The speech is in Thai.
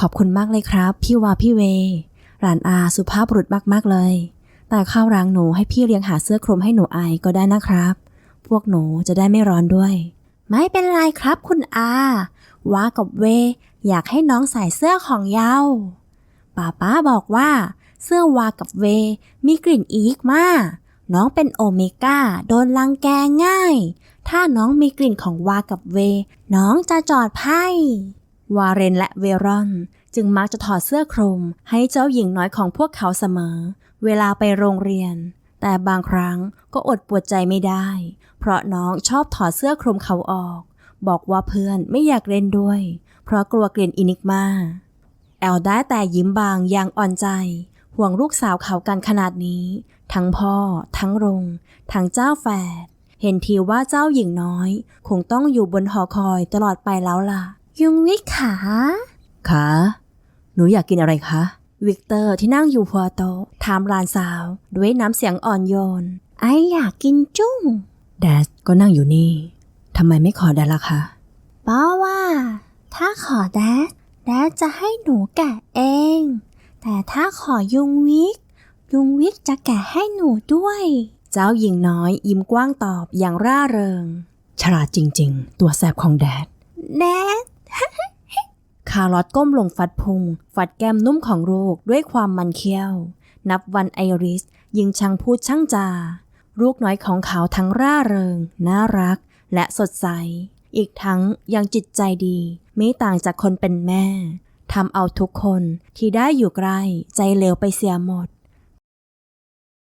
ขอบคุณมากเลยครับ พี่วาพี่เว หลานอาสุภาพบุรุษมากๆเลย แต่ข้าวรางหนูให้พี่เลี้ยงหาเสื้อคลุมให้หนูไอก็ได้นะครับ พวกหนูจะได้ไม่ร้อนด้วย ไม่เป็นไรครับคุณอา ว่ากับเว อยากให้น้องใส่เสื้อของเยาป้าป้าบอกว่า เสื้อวากับเว มีกลิ่นอีกมากน้องเป็นโอเมก้าโดนลังแกง่าย ถ้าน้องมีกลิ่นของวากับเว น้องจะจอดไพ่ วาเรนและเวรอน จึงมักจะถอดเสื้อคลุมให้เจ้าหญิงน้อยของพวกเขาเสมอ เวลาไปโรงเรียน แต่บางครั้งก็อดปวดใจไม่ได้ เพราะน้องชอบถอดเสื้อคลุมเขาออก บอกว่าเพื่อนไม่อยากเล่นด้วย เพราะกลัวเกลิ่นอินิกมาแอลได้แต่ยิ้มบางอย่างอ่อนใจ ห่วงลูกสาวเขากันขนาดนี้ ทั้งพ่อ ทั้งรง ทั้งเจ้าแฝดเห็นทีว่าเจ้าหญิงน้อย คงต้องอยู่บนหอคอยตลอดไปแล้วล่ะ ยุงวิกขาขาหนูอยากกินอะไรคะ วิกเตอร์ที่นั่งอยู่พัวโตะถามหลานสาว ด้วยน้ำเสียงอ่อนโยน ไออยากกินจุ้ง แดดก็นั่งอยู่นี่ ทำไมไม่ขอแดดล่ะคะเพราะว่า ถ้าขอแดดแดดจะให้หนูแกะเอง แต่ถ้าขอยุงวิก ยุงวิกจะแกะให้หนูด้วย เจ้าหญิงน้อยยิ้มกว้างตอบอย่างร่าเริง ฉลาดจริง ๆ ตัวแสบของแดด แดด คาร์ลอตก้มลงฟัดพุง ฟัดแก้มนุ่มของลูกด้วยความมันเคี้ยว นับวันไอริส ยิงช่างพูดช่างจา ลูกน้อยของเขาทั้งร่าเริง น่ารัก และสดใส อีกทั้งยังจิตใจดี ไม่ต่างจากคนเป็นแม่ทำเอาทุกคนที่ได้อยู่ใกล้ใจเลวไปเสียหมด